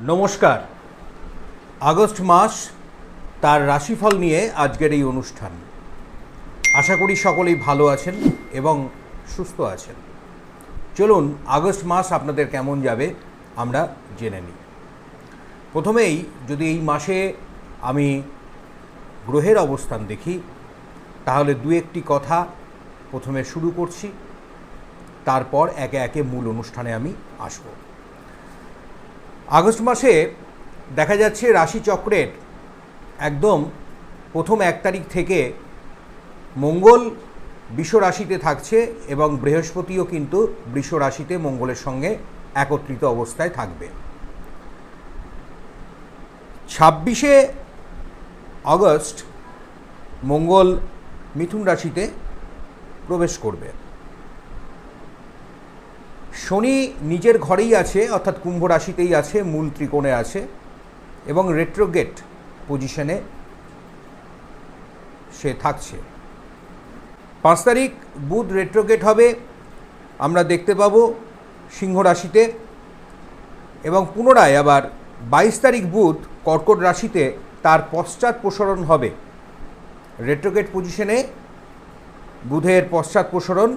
নমস্কার। আগস্ট মাস তার রাশিফল নিয়ে আজকের এই অনুষ্ঠান। আশা করি সকলেই ভালো আছেন এবং সুস্থ আছেন। চলুন আগস্ট মাস আপনাদের কেমন যাবে আমরা জেনে নিই। প্রথমেই যদি এই মাসে আমি গ্রহের অবস্থান দেখি, তাহলে দু একটি কথা প্রথমে শুরু করছি, তারপর একে একে মূল অনুষ্ঠানে আমি আসব। আগস্ট মাসে দেখা যাচ্ছে রাশিচক্রের একদম প্রথম এক তারিখ থেকে মঙ্গল বৃষ রাশিতে থাকছে এবং বৃহস্পতিও কিন্তু বৃষ রাশিতে মঙ্গলের সঙ্গে একত্রিত অবস্থায় থাকবে। ছাব্বিশে আগস্ট মঙ্গল মিথুন রাশিতে প্রবেশ করবে। শনি নিজের ঘরেই আছে, অর্থাৎ কুম্ভ রাশিতেই আছে, মূল ত্রিকোণে আছে, এবং রেট্রোগেট পজিশনে সে থাকছে। পাঁচ তারিখ বুধ রেট্রোগেট হবে, আমরা দেখতে পাবো সিংহ রাশিতে, এবং পুনরায় আবার বাইশ তারিখ বুধ কর্কট রাশিতে তার পশ্চাৎ প্রসারণ হবে। রেট্রোগেট পজিশনে বুধের পশ্চাৎ প্রসারণ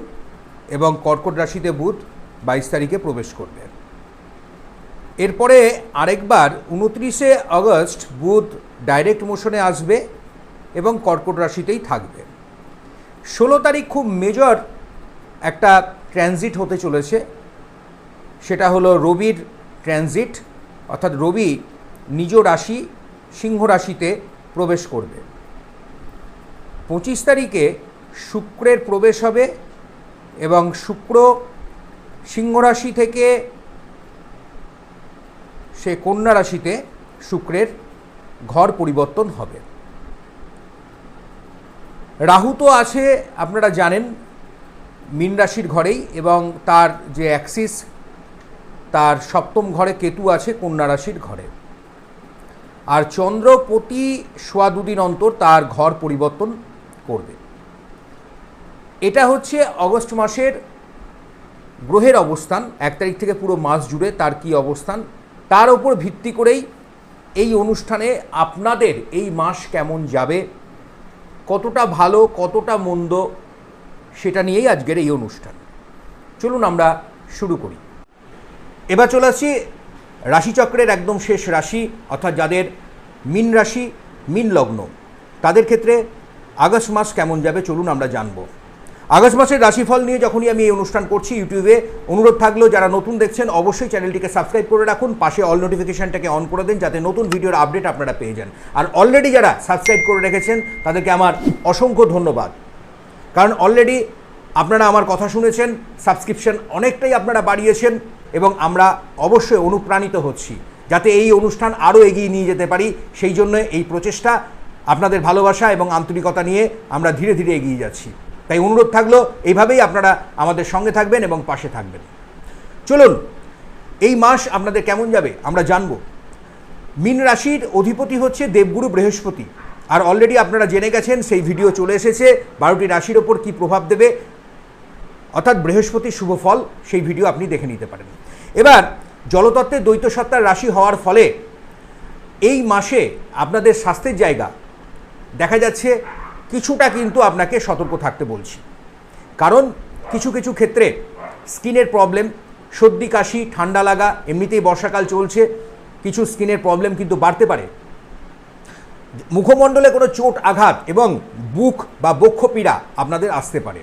এবং কর্কট রাশিতে বুধ বাইশ তারিখে প্রবেশ করবে। এরপরে আরেকবার উনত্রিশে আগস্ট বুধ ডাইরেক্ট মোশনে আসবে এবং কর্কট রাশিতেই থাকবে। ষোলো তারিখ খুব মেজর একটা ট্রানজিট হতে চলেছে। সেটা হলো রবির ট্রানজিট অর্থাৎ রবি নিজ রাশি, সিংহ রাশিতে প্রবেশ করবে। পঁচিশ তারিখে শুক্রের প্রবেশ হবে এবং শুক্র সিংহ রাশি থেকে সে কন্যা রাশিতে শুক্রের ঘর পরিবর্তন হবে। রাহু তো আছে, আপনারা জানেন, মীন রাশির ঘরেই এবং তার যে অ্যাক্সিস, তার সপ্তম ঘরে কেতু আছে কন্যা রাশির ঘরে। আর চন্দ্র প্রতি সোয়া দুদিন অন্তর তার ঘর পরিবর্তন করবে। এটা হচ্ছে অগস্ট মাসের গ্রহের অবস্থান, এক তারিখ থেকে পুরো মাস জুড়ে তার কি অবস্থান, তার ওপর ভিত্তি করেই এই অনুষ্ঠানে আপনাদের এই মাস কেমন যাবে, কতটা ভালো, কতটা মন্দ, সেটা নিয়েই আজকের এই অনুষ্ঠান। চলুন আমরা শুরু করি। এবার চলে আসছি রাশিচক্রের একদম শেষ রাশি, অর্থাৎ যাদের মিন রাশি, মিন লগ্ন, তাদের ক্ষেত্রে আগস্ট মাস কেমন যাবে চলুন আমরা জানব। আগস্ট মাসের রাশিফল নিয়ে যখনই আমি এই অনুষ্ঠান করছি ইউটিউবে, অনুরোধ থাকলেও যারা নতুন দেখছেন, অবশ্যই চ্যানেলটিকে সাবস্ক্রাইব করে রাখুন। পাশে অল নোটিফিকেশনটাকে অন করে দিন যাতে নতুন ভিডিওর আপডেট আপনারা পেয়ে যান। আর অলরেডি যারা সাবস্ক্রাইব করে রেখেছেন, তাদেরকে আমার অসংখ্য ধন্যবাদ। কারণ অলরেডি আপনারা আমার কথা শুনেছেন সাবস্ক্রিপশন অনেকটাই আপনারা বাড়িয়েছেন এবং আমরা অবশ্যই অনুপ্রাণিত হচ্ছি। যাতে এই অনুষ্ঠান আরও এগিয়ে নিয়ে যেতে পারি, সেই জন্য এই প্রচেষ্টা, আপনাদের ভালোবাসা এবং আন্তরিকতা নিয়ে আমরা ধীরে ধীরে এগিয়ে যাচ্ছি। তাই অনুরোধ থাকল, এইভাবেই আপনারা আমাদের সঙ্গে থাকবেন এবং পাশে থাকবেন। চলুন, এই মাস আপনাদের কেমন যাবে? আমরা জানব। মীন রাশির অধিপতি হচ্ছে দেবগুরু বৃহস্পতি। আর অলরেডি আপনারা জেনে গেছেন, সেই ভিডিও চলে এসেছে, বারোটি রাশির ওপর কী প্রভাব দেবে। অর্থাৎ বৃহস্পতির শুভ ফল, সেই ভিডিও আপনি দেখে নিতে পারেন। এবার জলতত্ত্বের দ্বৈত সত্তার রাশি হওয়ার ফলে এই মাসে আপনাদের স্বাস্থ্যের জায়গা দেখা যাচ্ছে কিছুটা কিন্তু আপনাকে সতর্ক থাকতে বলছি। কারণ কিছু কিছু ক্ষেত্রে স্কিনের প্রবলেম, সর্দি, কাশি, ঠান্ডা লাগা, এমনিতেই বর্ষাকাল চলছে, কিছু স্কিনের প্রবলেম কিন্তু বাড়তে পারে। মুখমণ্ডলে কোনো চোট, আঘাত এবং বুক বা বক্ষ পীড়া আপনাদের আসতে পারে।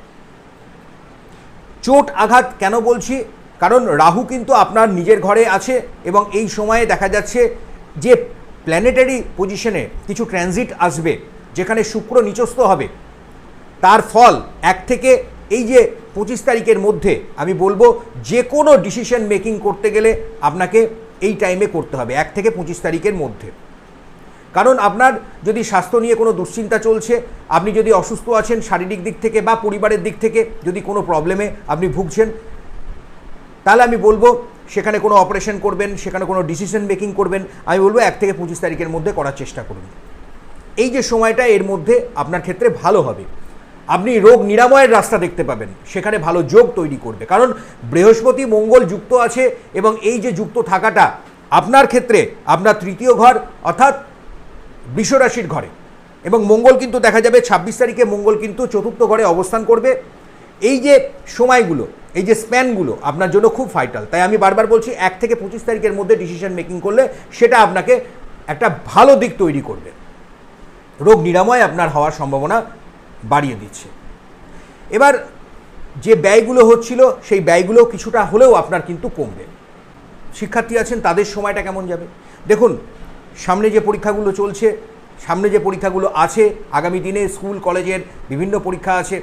চোট, আঘাত কেন বলছি? কারণ রাহু কিন্তু আপনার নিজের ঘরে আছে এবং এই সময়ে দেখা যাচ্ছে যে প্ল্যানেটারি পজিশনে কিছু ট্রানজিট আসবে। যেখানে শুক্র নিচস্থ হবে। তার ফল এক থেকে এই যে পঁচিশ তারিখের মধ্যে আমি বলব, যে কোনো ডিসিশন মেকিং করতে গেলে আপনাকে এই টাইমে করতে হবে, এক থেকে পঁচিশ তারিখের মধ্যে। কারণ আপনার যদি স্বাস্থ্য নিয়ে কোনো দুশ্চিন্তা চলছে, আপনি যদি অসুস্থ আছেন শারীরিক দিক থেকে বা পরিবারের দিক থেকে যদি কোনো প্রবলেমে আপনি ভুগছেন, তাহলে আমি বলব সেখানে কোনো অপারেশন করবেন, সেখানে কোনো ডিসিশন মেকিং করবেন, আমি বলব এক থেকে পঁচিশ তারিখের মধ্যে করার চেষ্টা করুন। এই যে সময়টা এর মধ্যে আপনার ক্ষেত্রে ভালো হবে। আপনি রোগ নিরাময়ের রাস্তা দেখতে পাবেন, সেখানে ভালো যোগ তৈরি করবে। কারণ বৃহস্পতি মঙ্গল যুক্ত আছে এবং এই যে যুক্ত থাকাটা আপনার ক্ষেত্রে আপনার তৃতীয় ঘর অর্থাৎ বৃষরাশির ঘরে। এবং মঙ্গল কিন্তু দেখা যাবে ছাব্বিশ তারিখে মঙ্গল কিন্তু চতুর্থ ঘরে অবস্থান করবে। এই যে সময়গুলো, এই যে স্প্যানগুলো আপনার জন্য খুব ফাইটাল। তাই আমি বারবার বলছি, এক থেকে পঁচিশ তারিখের মধ্যে ডিসিশন মেকিং করলে সেটা আপনাকে একটা ভালো দিক তৈরি করবে। রোগ নিরাময় আপনার হওয়ার সম্ভাবনা বাড়িয়ে দিচ্ছে। এবার যে ব্যয়গুলো হচ্ছিল, সেই ব্যয়গুলো কিছুটা হলেও আপনার কিন্তু কমবে। শিক্ষার্থী আছেন, তাদের সময়টা কেমন যাবে? দেখুন, সামনে যে পরীক্ষাগুলো চলছে, সামনে যে পরীক্ষাগুলো আছে, আগামী দিনে স্কুল, কলেজের বিভিন্ন পরীক্ষা আছে,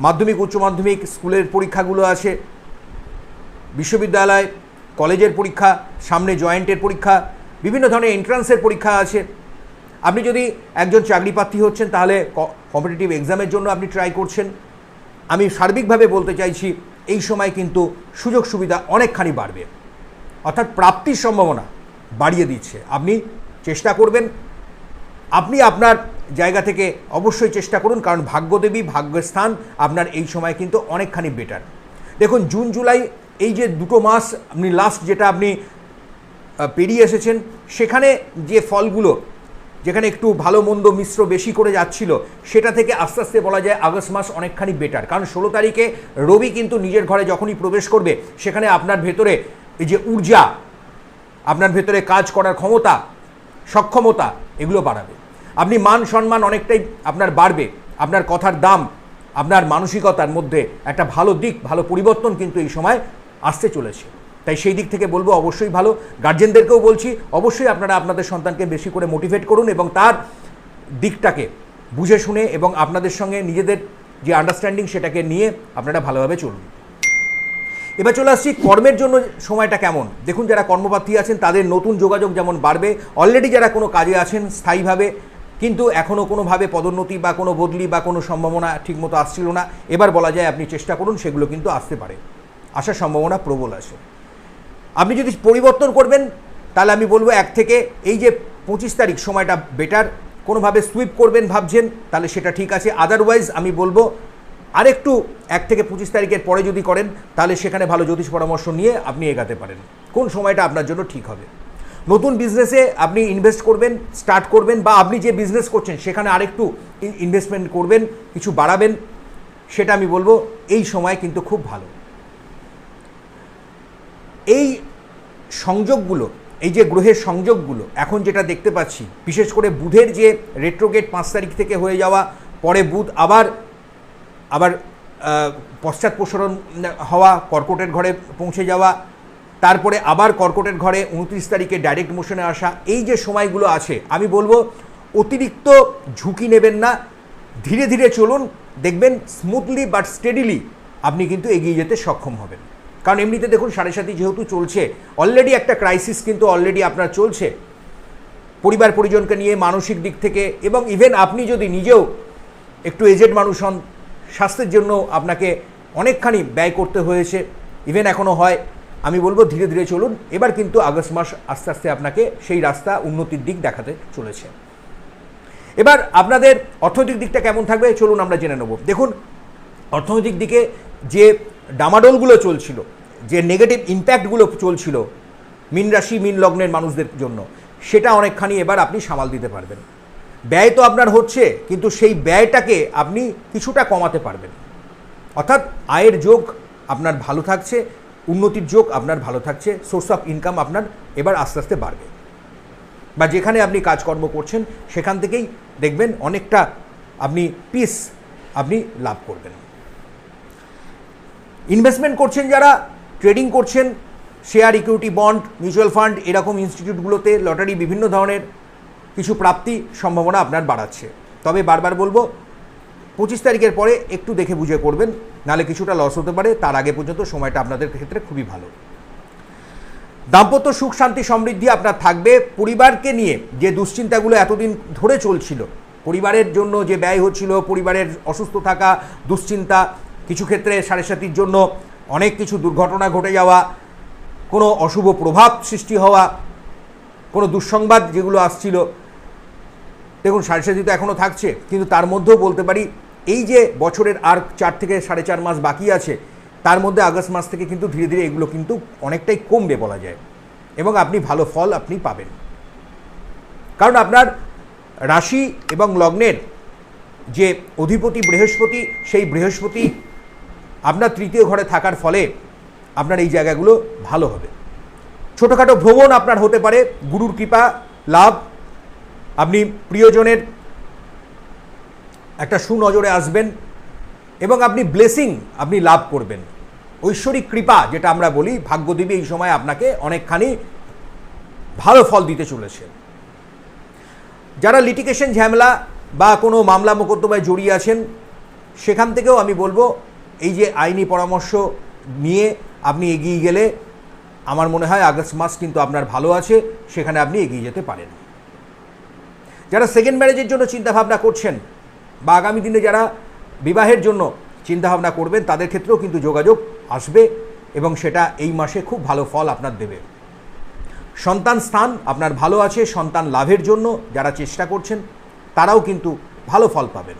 মাধ্যমিক, উচ্চ মাধ্যমিক, স্কুলের পরীক্ষাগুলো আছে, বিশ্ববিদ্যালয়, কলেজের পরীক্ষা, সামনে জয়েন্টের পরীক্ষা, বিভিন্ন ধরনের এন্ট্রান্সের পরীক্ষা আছে। আপনি যদি একজন চাকরি প্রার্থী হচ্ছেন, তাহলে কম্পিটিটিভ এক্সামের জন্য আপনি ট্রাই করছেন। আমি সার্বিকভাবে বলতে চাইছি, এই সময় কিন্তু সুযোগ সুবিধা অনেকখানি বাড়বে। অর্থাৎ প্রাপ্তির সম্ভাবনা বাড়িয়ে দিচ্ছে। আপনি চেষ্টা করবেন। আপনি আপনার জায়গা থেকে অবশ্যই চেষ্টা করুন, কারণ ভাগ্যদেবী, ভাগ্যস্থান আপনার এই সময় কিন্তু অনেকখানি বেটার দেখুন, জুন, জুলাই, এই যে দুটো মাস, আপনি লাস্ট যেটা আপনি পেরিয়ে এসেছেন, সেখানে যে ফলগুলো যেখানে একটু ভালো মন্দ মিশ্র বেশি করে যাচ্ছিল, সেটা থেকে আস্তে আস্তে বলা যায় আগস্ট মাস অনেকখানি বেটার কারণ ষোলো তারিখে রবি কিন্তু নিজের ঘরে যখনই প্রবেশ করবে, সেখানে আপনার ভেতরে এই যে ঊর্জা, আপনার ভেতরে কাজ করার ক্ষমতা, সক্ষমতা, এগুলো বাড়াবে। আপনি মান সম্মান অনেকটাই আপনার বাড়বে, আপনার কথার দাম, আপনার মানসিকতার মধ্যে একটা ভালো দিক, ভালো পরিবর্তন কিন্তু এই সময় আসতে চলেছে। তাই সেই দিক থেকে বলব অবশ্যই ভালো। গার্জেনদেরকেও বলছি, অবশ্যই আপনারা আপনাদের সন্তানকে বেশি করে মোটিভেট করুন এবং তার দিকটাকে বুঝে শুনে এবং আপনাদের সঙ্গে নিজেদের যে আন্ডারস্ট্যান্ডিং সেটাকে নিয়ে আপনারা ভালোভাবে চলুন। এবার চলে আসছি, কর্মের জন্য সময়টা কেমন? দেখুন, যারা কর্মপ্রার্থী আছেন, তাদের নতুন যোগাযোগ যেমন বাড়বে অলরেডি যারা কোনো কাজে আছেন স্থায়ীভাবে, কিন্তু এখনও কোনোভাবে পদোন্নতি বা কোনো বদলি বা কোনো সম্ভাবনা ঠিকমতো আসছিল না। এবার বলা যায় আপনি চেষ্টা করুন, সেগুলো কিন্তু আসতে পারে। আসার সম্ভাবনা প্রবল আসে আপনি যদি পরিবর্তন করবেন, তাহলে আমি বলব এক থেকে এই যে পঁচিশ তারিখ সময়টা বেটার কোনোভাবে সুইপ করবেন ভাবছেন, তাহলে সেটা ঠিক আছে। আদারওয়াইজ আমি বলব আরেকটু এক থেকে পঁচিশ তারিখের পরে যদি করেন, তাহলে সেখানে ভালো জ্যোতিষ পরামর্শ নিয়ে আপনি এগাতে পারেন। কোন সময়টা আপনার জন্য ঠিক হবে? নতুন বিজনেসে আপনি ইনভেস্ট করবেন স্টার্ট করবেন, বা আপনি যে বিজনেস করছেন, সেখানে আরেকটু ইনভেস্টমেন্ট করবেন, কিছু বাড়াবেন, সেটা আমি বলব এই সময় কিন্তু খুব ভালো। এই সংযোগগুলো এই যে গ্রহের সংযোগগুলো এখন যেটা দেখতে পাচ্ছি বিশেষ করে বুধের যে রেট্রোগেট পাঁচ তারিখ থেকে হয়ে যাওয়া পরে বুধ আবার আবার আহ, পশ্চাৎপ্রসারণ হওয়া কর্কটের ঘরে পৌঁছে যাওয়া তারপরে আবার কর্কটের ঘরে উনত্রিশ তারিখে ডাইরেক্ট মোশনে আসা এই যে সময়গুলো আছে আমি বলব অতিরিক্ত ঝুঁকি নেবেন না ধীরে ধীরে চলুন দেখবেন স্মুথলি বাট স্টেডিলি আপনি কিন্তু এগিয়ে যেতে সক্ষম হবেন। কারণ এমনিতে দেখুন, সাড়ে সাথী যেহেতু চলছে অলরেডি একটা ক্রাইসিস কিন্তু অলরেডি আপনার চলছে। পরিবার পরিজনকে নিয়ে, মানসিক দিক থেকে, এবং ইভেন আপনি যদি নিজেও একটু এজেড মানুষ হন, স্বাস্থ্যের জন্য আপনাকে অনেকখানি ব্যয় করতে হয়েছে। ইভেন এখনও হয়, আমি বলব ধীরে ধীরে চলুন। এবার কিন্তু আগস্ট মাস আস্তে আস্তে আপনাকে সেই রাস্তা উন্নতির দিক দেখাতে চলেছে। এবার আপনাদের অর্থনৈতিক দিকটা কেমন থাকবে, চলুন আমরা জেনে নেব। দেখুন, অর্থনৈতিক দিকে যে ডামাডোলগুলো চলছিল যে নেগেটিভ ইম্প্যাক্টগুলো চলছিল, মিন রাশি, মিন লগ্নের মানুষদের জন্য, সেটা অনেকখানি এবার আপনি সামাল দিতে পারবেন। ব্যয় তো আপনার হচ্ছে, কিন্তু সেই ব্যয়টাকে আপনি কিছুটা কমাতে পারবেন। অর্থাৎ আয়ের যোগ আপনার ভালো থাকছে, উন্নতির যোগ আপনার ভালো থাকছে সোর্স অফ ইনকাম আপনার এবার আস্তে আস্তে বাড়বে। বা যেখানে আপনি কাজকর্ম করছেন, সেখান থেকেই দেখবেন অনেকটা আপনি পিস আপনি লাভ করবেন। ইনভেস্টমেন্ট করছেন যারা ট্রেডিং করছেন, share, equity, bond, mutual fund, এরকম ইনস্টিটিউটগুলোতে লটারি, বিভিন্ন ধরনের কিছু প্রাপ্তি সম্ভাবনা আপনার বাড়াচ্ছে। তবে বারবার বলব, পঁচিশ তারিখের পরে একটু দেখে বুঝে করবেন নাহলে কিছুটা লস হতে পারে, তার আগে পর্যন্ত সময়টা আপনাদের ক্ষেত্রে খুবই ভালো। দাম্পত্য সুখ, শান্তি, সমৃদ্ধি আপনার থাকবে, পরিবারকে নিয়ে যে দুশ্চিন্তাগুলো এতদিন ধরে চলছিল, পরিবারের জন্য যে ব্যয় হচ্ছিল, পরিবারের অসুস্থ থাকা, দুশ্চিন্তা, কিছু ক্ষেত্রে সাড়ে সাতির জন্য অনেক কিছু দুর্ঘটনা ঘটে যাওয়া, কোনো অশুভ প্রভাব সৃষ্টি হওয়া, কোনো দুঃসংবাদ যেগুলো আসছিল। দেখুন, সাড়ে তো এখনও থাকছে, কিন্তু তার মধ্যেও বলতে পারি, এই যে বছরের আর চার থেকে সাড়ে চার মাস বাকি আছে, তার মধ্যে আগস্ট মাস থেকে কিন্তু ধীরে ধীরে এগুলো কিন্তু অনেকটাই কমবে বলা যায়। এবং আপনি ভালো ফল আপনি পাবেন। কারণ আপনার রাশি এবং লগ্নের যে অধিপতি বৃহস্পতি, সেই বৃহস্পতি আপনার তৃতীয় ঘরে থাকার ফলে আপনার এই জায়গাগুলো ভালো হবে। ছোটোখাটো ভ্রমণ আপনার হতে পারে, গুরুর কৃপা, লাভ। আপনি প্রিয়জনের একটা সুনজরে আসবেন এবং আপনি ব্লেসিং আপনি লাভ করবেন। ঐশ্বরিক কৃপা যেটা আমরা বলি, ভাগ্যদেবী এই সময় আপনাকে অনেকখানি ভালো ফল দিতে চলেছে। যারা লিটিগেশন ঝামেলা বা কোনো মামলা মোকদ্দমায় জড়িয়ে আছেন, সেখান থেকেও আমি বলব এই যে আইনি পরামর্শ নিয়ে আপনি এগিয়ে গেলে আমার মনে হয় আগস্ট মাস কিন্তু আপনার ভালো আছে, সেখানে আপনি এগিয়ে যেতে পারেন। যারা সেকেন্ড ম্যারেজের জন্য চিন্তাভাবনা করছেন বা আগামী দিনে যারা বিবাহের জন্য চিন্তাভাবনা করবেন, তাদের ক্ষেত্রেও কিন্তু যোগাযোগ আসবে এবং সেটা এই মাসে খুব ভালো ফল আপনার দেবে। সন্তান স্থান আপনার ভালো আছে, সন্তান লাভের জন্য যারা চেষ্টা করছেন, তারাও কিন্তু ভালো ফল পাবেন।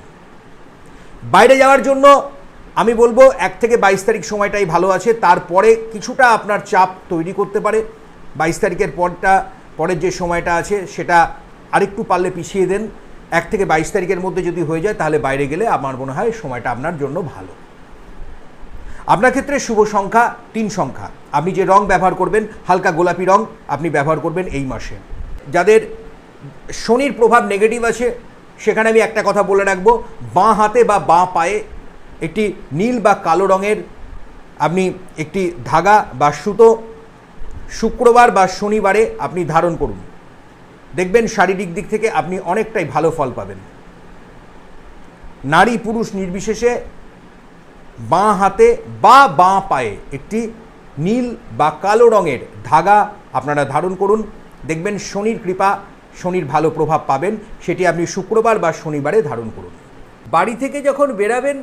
বাইরে যাওয়ার জন্য আমি বলব এক থেকে বাইশ তারিখ সময়টাই ভালো আছে। তারপরে কিছুটা আপনার চাপ তৈরি করতে পারে। বাইশ তারিখের পরটা, পরের যে সময়টা আছে, সেটা আরেকটু পারলে পিছিয়ে দেন। এক থেকে বাইশ তারিখের মধ্যে যদি হয়ে যায়, তাহলে বাইরে গেলে আমার মনে হয় সময়টা আপনার জন্য ভালো। আপনার ক্ষেত্রে শুভ সংখ্যা তিন সংখ্যা। আপনি যে রং ব্যবহার করবেন, হালকা গোলাপি রং আপনি ব্যবহার করবেন এই মাসে। যাদের শনির প্রভাব নেগেটিভ আছে, সেখানে আমি একটা কথা বলে রাখব। বাঁ হাতে বা বাঁ পায়ে একটি নীল বা কালো রঙের আপনি একটি ধাগা বা সুতো শুক্রবার বা শনিবারে আপনি ধারণ করুন। দেখবেন শারীরিক দিক থেকে আপনি অনেকটাই ভালো ফল পাবেন। নারী পুরুষ নির্বিশেষে বাঁ হাতে বা বাঁ পায়ে একটি নীল বা কালো রঙের ধাগা আপনারা ধারণ করুন। দেখবেন শনির কৃপা, শনির ভালো প্রভাব পাবেন, সেটি আপনি শুক্রবার বা শনিবারে ধারণ করুন। বাড়ি থেকে যখন বেরাবেন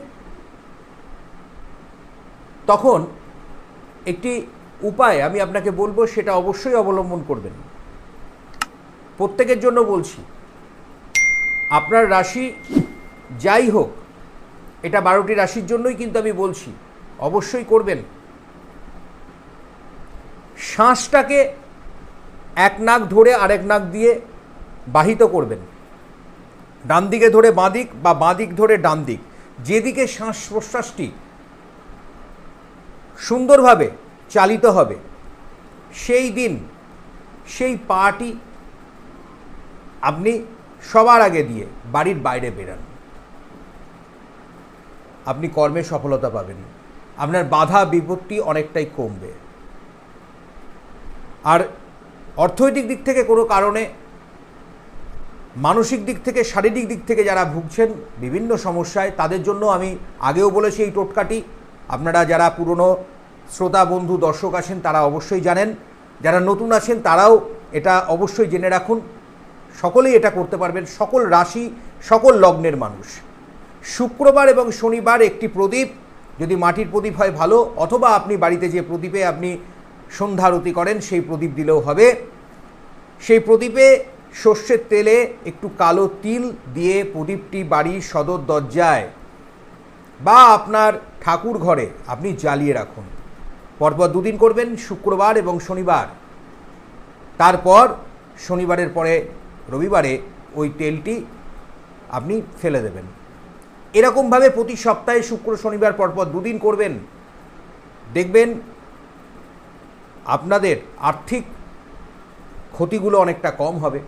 তখন একটি উপায় আমি আপনাকে বলব, সেটা অবশ্যই অবলম্বন করবেন। প্রত্যেকের জন্য বলছি, আপনার রাশি যাই হোক, এটা বারোটি রাশির জন্যই কিন্তু আমি বলছি, অবশ্যই করবেন। শ্বাসটাকে এক নাক ধরে আরেক নাক দিয়ে বাহিত করবেন। ডান দিকে ধরে বাঁ দিক বা বাঁ দিক ধরে ডান দিক। যেদিকে শ্বাস প্রশ্বাসটি সুন্দরভাবে চালিত হবে। সেই দিন, সেই পাটি আপনি সবার আগে দিয়ে বাড়ির বাইরে বেরান। আপনি কর্মে সফলতা পাবেন। আপনার বাধা বিপত্তি অনেকটাই কমবে। আর অর্থনৈতিক দিক থেকে কোনো কারণে, মানসিক দিক থেকে, শারীরিক দিক থেকে যারা ভুগছেন বিভিন্ন সমস্যায়, তাদের জন্য আমি আগেও বলেছি এই টোটকাটি আপনারা যারা পুরনো শ্রোতা, বন্ধু, দর্শক আছেন, তারা অবশ্যই জানেন। যারা নতুন আছেন, তারাও এটা অবশ্যই জেনে রাখুন। সকলেই এটা করতে পারবেন। সকল রাশি, সকল লগ্নের মানুষ। শুক্রবার এবং শনিবার একটি প্রদীপ। যদি মাটির প্রদীপ হয়, ভালো। অথবা আপনি বাড়িতে যে প্রদীপে আপনি সন্ধ্যারতি করেন, সেই প্রদীপ দিলেও হবে। সেই প্রদীপে সর্ষের তেলে একটু কালো তিল দিয়ে প্রদীপটি বাড়ির সদর দরজায় বা আপনার ঠাকুর ঘরে আপনি জ্বালিয়ে রাখুন। পরপর দুদিন করবেন, শুক্রবার এবং শনিবার। তারপর শনিবারের পরে রবিবারে ওই তেলটি আপনি ফেলে দেবেন। এরকমভাবে প্রতি সপ্তাহে শুক্র, শনিবার পরপর দুদিন করবেন। দেখবেন আপনাদের আর্থিক ক্ষতিগুলো অনেকটা কম হবে।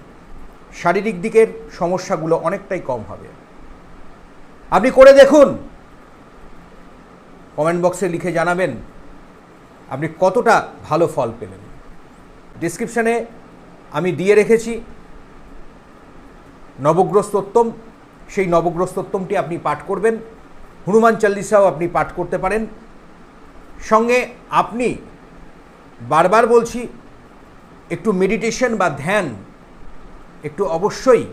শারীরিক দিকের সমস্যাগুলো অনেকটাই কম হবে। আপনি করে দেখুন কমেন্ট বক্সে লিখে জানাবেন আপনি কতটা ভালো ফল পেলেন। ডিসক্রিপশানে আমি দিয়ে রেখেছি নবগ্রস্তোত্তম, সেই নবগ্রস্তোত্তমটি আপনি পাঠ করবেন। হনুমান চল্লিশাও আপনি পাঠ করতে পারেন। সঙ্গে আপনি বারবার বলছি, একটু মেডিটেশন বা ধ্যান একটু অবশ্যই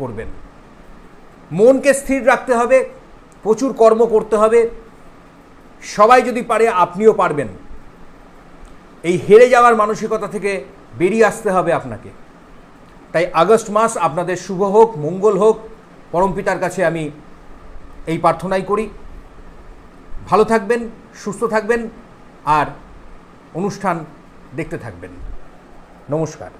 করবেন। মনকে স্থির রাখতে হবে, প্রচুর কর্ম করতে হবে সবাই যদি পারে, আপনিও পারবেন। এই হেরে যাওয়ার মানসিকতা থেকে বেরিয়ে আসতে হবে আপনাকে। তাই আগস্ট মাস আপনাদের শুভ হোক, মঙ্গল হোক পরমপিতার কাছে আমি এই প্রার্থনাই করি। ভালো থাকবেন, সুস্থ থাকবেন, আর অনুষ্ঠান দেখতে থাকবেন। নমস্কার।